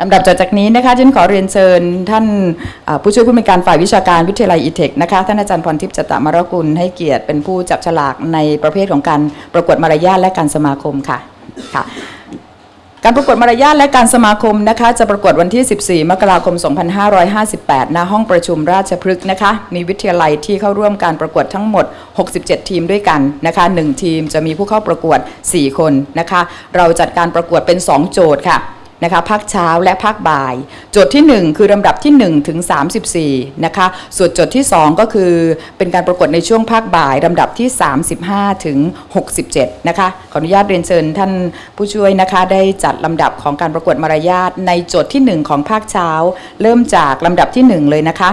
ลำดับจากนี้นะคะฉันขอเรียนเชิญท่านผู้ช่วยผู้มีการฝ่ายวิชาการวิทยาลัยอีเทคนะคะท่านอาจารย์พรทิพย์จตมรกุลให้เกียรติเป็นผู้จับฉลากในประเภทของการประกวดมารยาทและการสมาคมค่ะค่ะการประกวดมารยาทและการสมาคมนะคะจะประกวดวันที่ 14 มกราคม 2558 ณ ห้องประชุมราชพฤกษ์นะคะ มีวิทยาลัยที่เข้าร่วมการประกวดทั้งหมด 67 ทีมด้วยกันนะคะ1ทีมจะมีผู้เข้าประกวด 4 คนนะคะ เราจัดการประกวดเป็น 2 โจทย์ค่ะ นะคะภาคเช้าและภาคบ่าย โจทย์ที่ 1 คือลำดับที่1ถึง34นะคะส่วนโจทย์ที่ 2 ก็คือเป็นการประกวดในช่วงภาคบ่ายลำดับที่ 35ถึง67นะคะขออนุญาตเรียนเชิญท่านผู้ช่วยนะคะได้จัดลำดับของการประกวดมารยาทในโจทย์ที่ 1 ของภาคเช้า เริ่มจากลำดับที่ 1 เลยนะคะ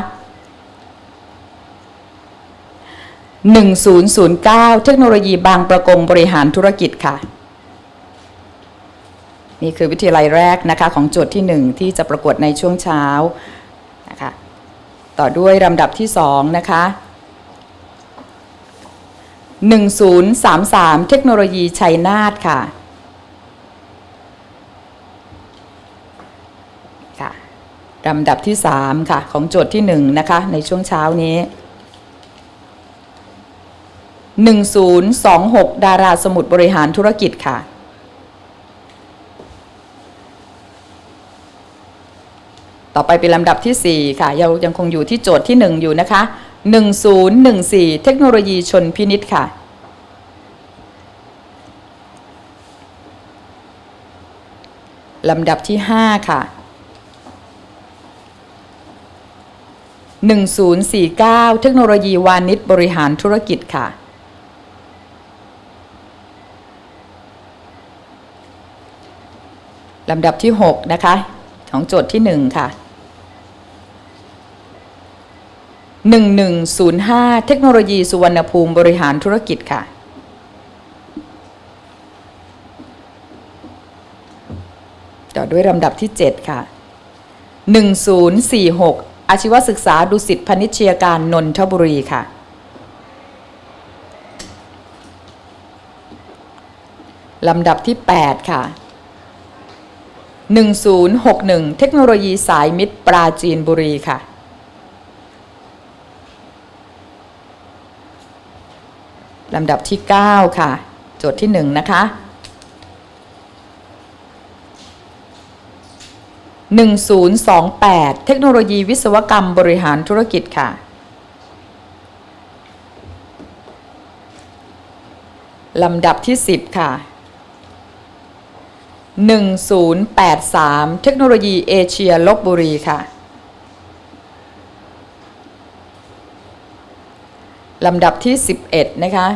1009 เทคโนโลยีบางประกงบริหารธุรกิจค่ะ นี่คือวิทยาลัยแรกนะคะของโจทย์ที่ 1 ที่จะประกวดในช่วงเช้านะคะต่อด้วยลำดับที่2นะคะ1033 เทคโนโลยีชัยนาทค่ะค่ะลำดับที่ 3 ค่ะ ของโจทย์ที่ 1 นะคะ ในช่วงเช้านี้ 1026 ดาราสมุดบริหารธุรกิจค่ะ ต่อไปเป็นลำดับที่ 4 ค่ะยังยังคงอยู่ที่โจทย์ที่ 1 อยู่นะคะ 1014 เทคโนโลยีชนพินิษค่ะ ลำดับที่ 5 ค่ะ 1049 เทคโนโลยีวานิชบริหารธุรกิจค่ะลำดับที่ 6 นะคะ ของโจทย์ที่ 1 ค่ะ 1105 เทคโนโลยีสุวรรณภูมิบริหารธุรกิจค่ะ ต่อด้วยลำดับที่ 7 ค่ะ 1046 อาชีวศึกษาดุสิตพนิชยการนนทบุรีค่ะ ลำดับที่ 8 ค่ะ 1061 เทคโนโลยีสายมิตรปราจีนบุรีค่ะ ลำดับที่ 9 ค่ะ โจทย์ที่ 1 นะคะ 1028 เทคโนโลยีวิศวกรรมบริหารธุรกิจค่ะ ลำดับที่ 10 ค่ะ 1083 เทคโนโลยีเอเชียลบบุรีค่ะ ลำดับที่ 11 นะคะ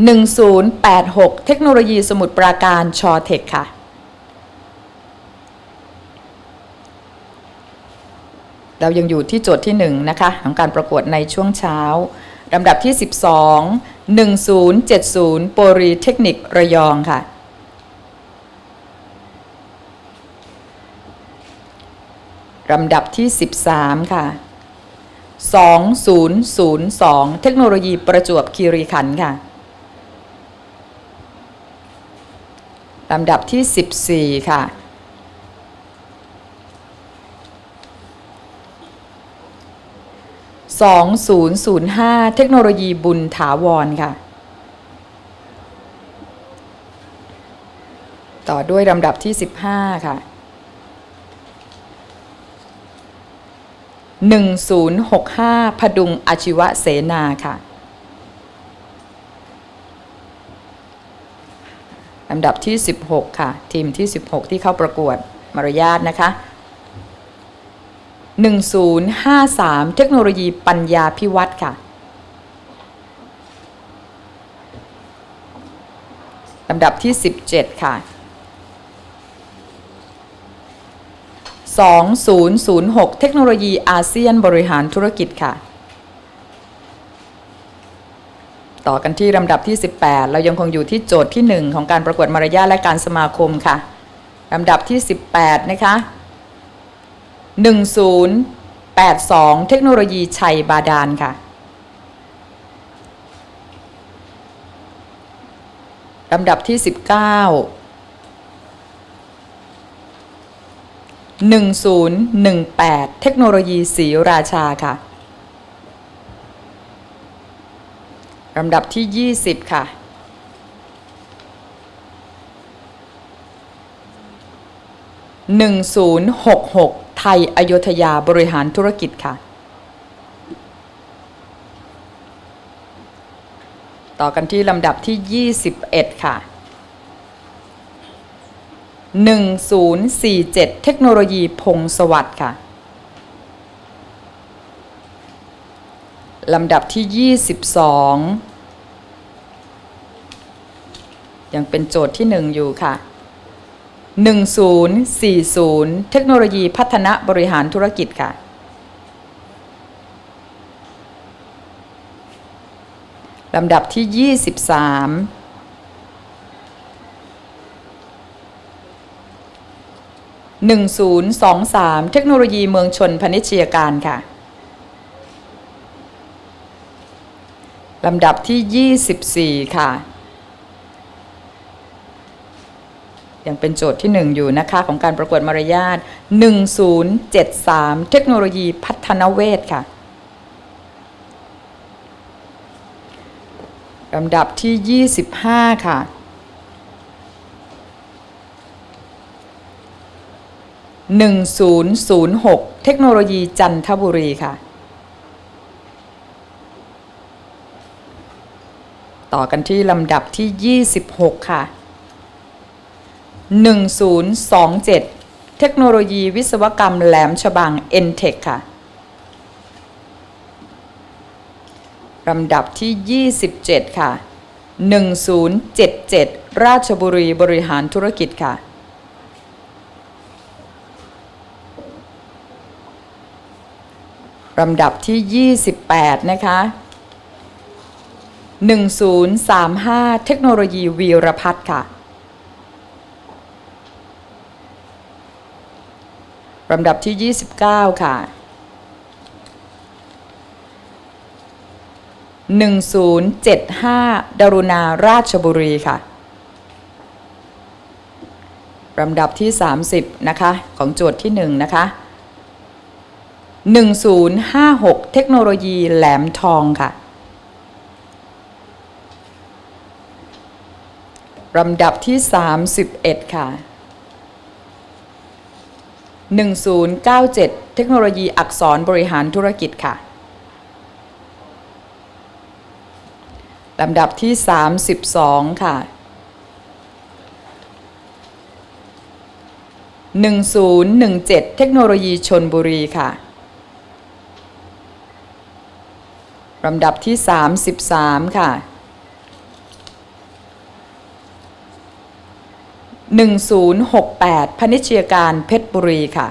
1086 เทคโนโลยีสมุทรปราการชอเทคค่ะเรายังอยู่ที่โจทย์ที่ 1 นะคะ ของการประกวดในช่วงเช้าลำดับที่ 12 1070 โปรีเทคนิคระยองค่ะ ลำดับที่ 13 ค่ะ 2002 เทคโนโลยีประจวบคีรีขันธ์ค่ะ ลำดับที่ 14 ค่ะ2005 เทคโนโลยีบุญถาวรค่ะ ต่อด้วยลำดับที่ 15 ค่ะ 1065 พดุงอาชีวะเสนาค่ะลำดับที่ 16 ค่ะ ทีมที่ 16 ที่เข้าประกวดมารยาทนะคะ 1053 เทคโนโลยีปัญญาพิวัตรค่ะลำดับที่ 17 ค่ะ 2006 เทคโนโลยีอาเซียนบริหารธุรกิจค่ะ ต่อกันที่ลำดับที่ 18 เรายังคงอยู่ที่โจทย์ที่ 1 ของการประกวดมารยาทและการสมาคมค่ะลำดับที่ 18 นะคะ 1082 เทคโนโลยีชัยบาดาลค่ะลำดับที่ 19 1018 เทคโนโลยีสีราชาค่ะลำดับที่ 20 ค่ะ 1066 ไทยอโยธยาบริหารธุรกิจค่ะ ต่อกันที่ลำดับที่ 21 ค่ะ 1047 เทคโนโลยีพงสวัสดิ์ค่ะลำดับที่ 22 ยังเป็นโจทย์ที่ 1 อยู่ค่ะ 1040 เทคโนโลยีพัฒนาบริหารธุรกิจค่ะ ลำดับที่ 23 1023 เทคโนโลยีเมืองชนพนิชยการค่ะ ลำดับที่ 24 ค่ะ ยังเป็นโจทย์ที่ 1 อยู่นะคะ ของการประกวดมารยาท 1073 เทคโนโลยีพัฒนเวทค่ะ ลำดับที่ 25 ค่ะ 1006 เทคโนโลยีจันทบุรีค่ะ ต่อกันที่ลำดับที่ 26 ค่ะ 1027 เทคโนโลยีวิศวกรรมแหลมฉบัง n t e c h ค่ะ ลำดับที่ 27 ค่ะ 1077 ราชบุรีบริหารธุรกิจค่ะ ลำดับที่ 28 นะคะ 1035 เทคโนโลยีวีรพัฒน์ค่ะลำดับที่ 29 ค่ะ 1075ดารุณาราชบุรีค่ะลำดับที่ 30 นะคะ ของโจทย์ที่ 1 นะคะ 1056 เทคโนโลยีแหลมทองค่ะลำดับที่ 31 ค่ะ 1097 เทคโนโลยีอักษรบริหารธุรกิจค่ะ ลำดับที่ 32 ค่ะ 1017 เทคโนโลยีชนบุรีค่ะ ลำดับที่ 33 ค่ะ 1068 พนิชยการเพชรบุรีค่ะ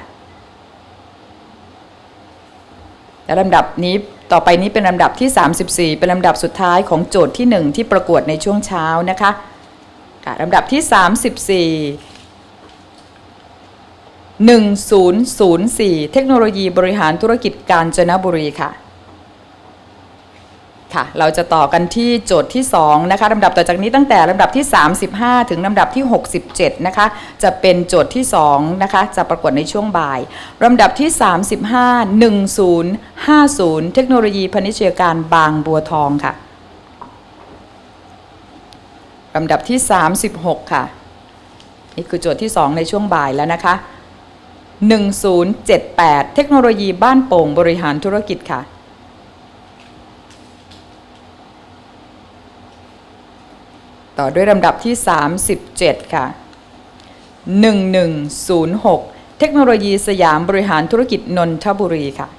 และลำดับนี้ต่อไปนี้เป็นลำดับที่ 34 เป็นลำดับสุดท้ายของโจทย์ที่ 1 ที่ประกวดในช่วงเช้านะคะค่ะลำดับที่ 34 1004 เทคโนโลยีบริหารธุรกิจกาญจนบุรีค่ะ ค่ะเราจะต่อกันที่โจทย์ที่2นะคะลำดับต่อจากนี้ตั้งแต่ลำดับที่ 35 ถึงลำดับที่ 67นะคะจะเป็นโจทย์ที่2นะคะจะปรากฏในช่วงบ่ายลำดับที่ 35 1050 เทคโนโลยีพนิชยการบางบัวทองค่ะลำดับที่ 36 ค่ะ นี่คือโจทย์ที่ 2 ในช่วงบ่ายแล้วนะคะ 1078 เทคโนโลยีบ้านโป่งบริหารธุรกิจค่ะ ต่อด้วยลำดับที่ 37 ค่ะ 1106 เทคโนโลยีสยามบริหารธุรกิจนนทบุรีค่ะ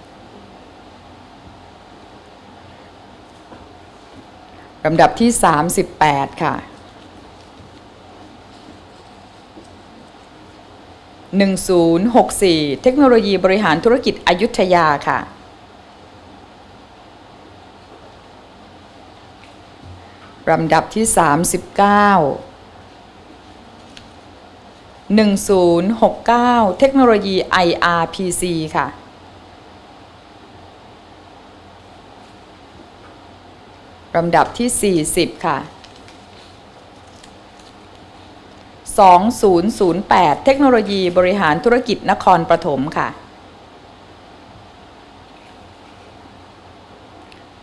ลำดับที่ 38 ค่ะ 1064 เทคโนโลยีบริหารธุรกิจอยุธยาค่ะ ลำดับที่ 39 1069 เทคโนโลยี IRPC ค่ะ ลำดับที่ 40 ค่ะ 2008 เทคโนโลยีบริหารธุรกิจนครปฐมค่ะ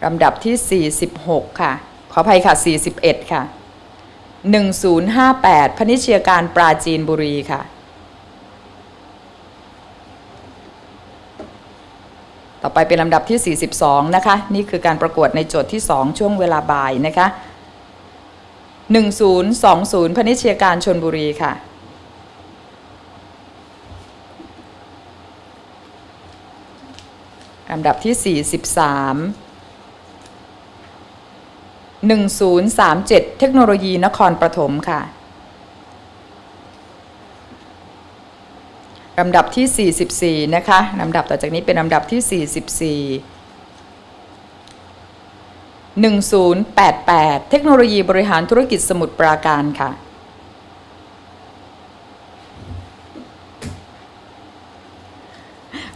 ลำดับที่ 46 ค่ะ ออภัยค่ะ 41 ค่ะ 1058 พนิชยการปราจีนบุรีค่ะ ต่อไปเป็นลำดับที่ 42 นะคะ นี่คือการประกวดในโจทย์ที่ 2 ช่วงเวลาบ่ายนะคะ 1020 พนิชยการชนบุรีค่ะลำดับที่ 43 1037 เทคโนโลยีนครปฐมค่ะลำดับที่ 44 นะคะลำดับต่อจากนี้เป็นลำดับที่ 44 1088 เทคโนโลยีบริหารธุรกิจสมุทรปราการค่ะ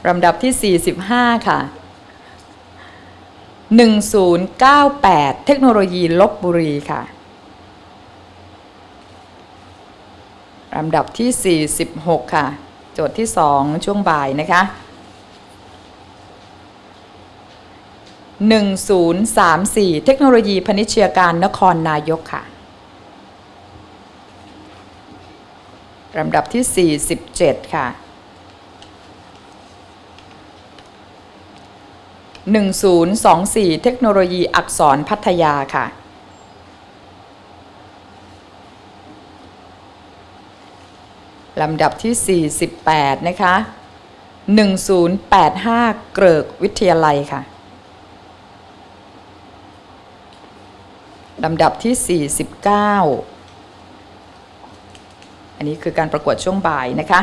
ลำดับที่ 45 ค่ะ 1098 เทคโนโลยีลบบุรีค่ะลำดับที่ 46 ค่ะ โจทย์ที่ 2 ช่วงบ่ายนะคะ 1034 เทคโนโลยีพนิชยการนครนายกค่ะลำดับที่ 47 ค่ะ 1024 เทคโนโลยีอักษรพัทยาค่ะ ลำดับที่ 48 นะคะ 1085 เกริกวิทยาลัยค่ะ ลำดับที่ 49 อันนี้คือการประกวดช่วงบ่ายนะคะ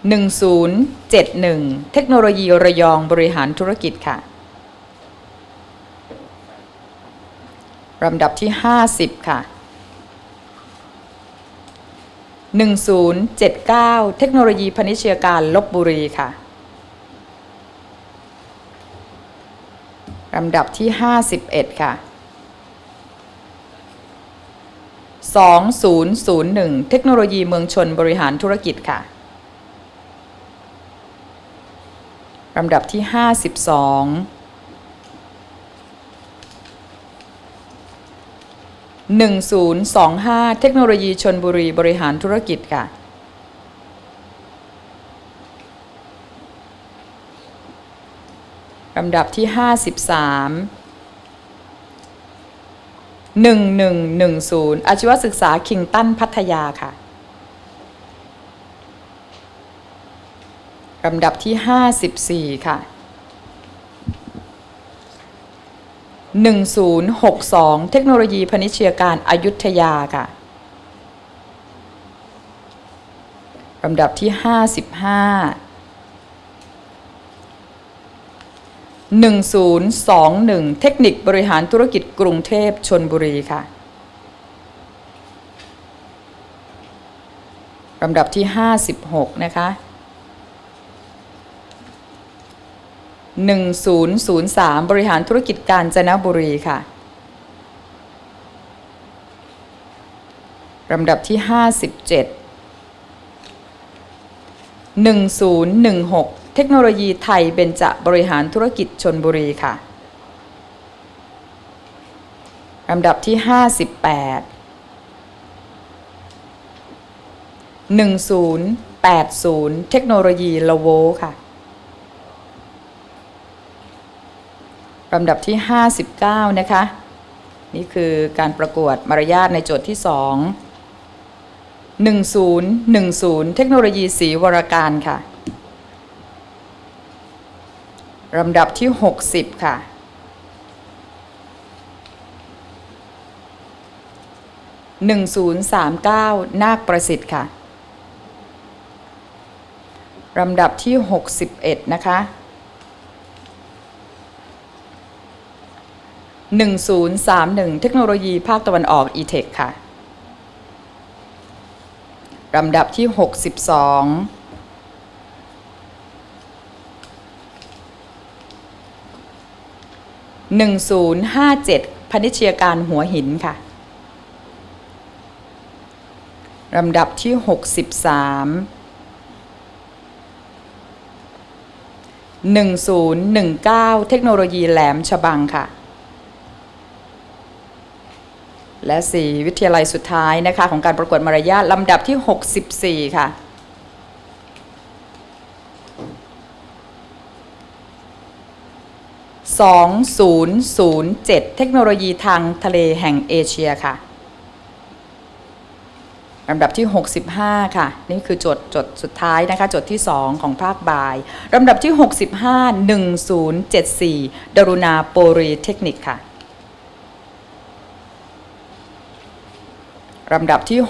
1071 เทคโนโลยีระยองบริหารธุรกิจค่ะลำดับที่ 50 ค่ะ 1079 เทคโนโลยีพนิชยการลบบุรีค่ะลำดับที่ 51 ค่ะ 2001 เทคโนโลยีเมืองชนบริหารธุรกิจค่ะ ลำดับที่ 52 1025 เทคโนโลยีชนบุรีบริหารธุรกิจค่ะ ลำดับที่ 53 1110 อาชีวศึกษาคิงตันพัทยาค่ะ ลำดับที่ 54 ค่ะ 1062 เทคโนโลยีพนิชยการอายุทยาค่ะลำดับที่ 55 1021 เทคนิคบริหารธุรกิจกรุงเทพชนบุรีค่ะลำดับที่ 56 นะคะ 1003 บริหารธุรกิจการจนบุรีค่ะลำดับที่ 57 1016 เทคโนโลยีไทยเบญจบริหารธุรกิจชนบุรีค่ะลำดับที่ 58 1080 เทคโนโลยีละโวค่ะ ลำดับที่ 59 นะคะ นี่คือการประกวดมารยาทในโจทย์ที่ 2 1010 เทคโนโลยีสีวรการค่ะลำดับที่ 60 ค่ะ 1039 นาคประสิทธิ์ค่ะลำดับที่ 61 นะคะ 1031 เทคโนโลยีภาคตะวันออก e-tech ค่ะลำดับที่ 62หนึ่งศูนย์ห้าเจ็ดพนิชยการหัวหินค่ะ ลำดับที่หกสิบสามหนึ่งศูนย์หนึ่งเก้าเทคโนโลยีแหลมฉบังค่ะ และ 4 วิทยาลัยสุดท้ายนะคะของการประกวดมารยาทลำดับที่ 64 ค่ะ 2007 เทคโนโลยีทางทะเลแห่งเอเชียค่ะลำดับที่ 65 ค่ะ นี่คือจทย์โจทย์สุดท้ายนะคะจทย์ที่ 2 ของภาคบ่ายลำดับที่ 65 1074 ดรุณาโปรีเทคนิคค่ะ ลำดับที่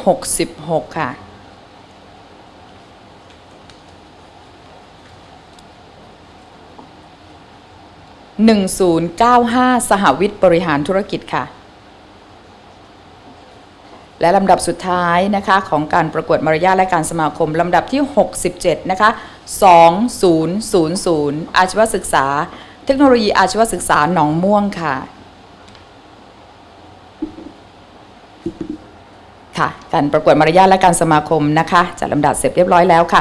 66 ค่ะ 1095 สหวิทย์บริหารธุรกิจค่ะ และลำดับสุดท้ายนะคะของการประกวดมารยาทและการสมาคมลำดับที่ 67 นะคะ 2000 อาชีวศึกษา เทคโนโลยีอาชีวศึกษาหนองม่วงค่ะ ค่ะการประกวดมารยาทและการสมาคมนะคะจัดลำดับเสร็จเรียบร้อยแล้วค่ะ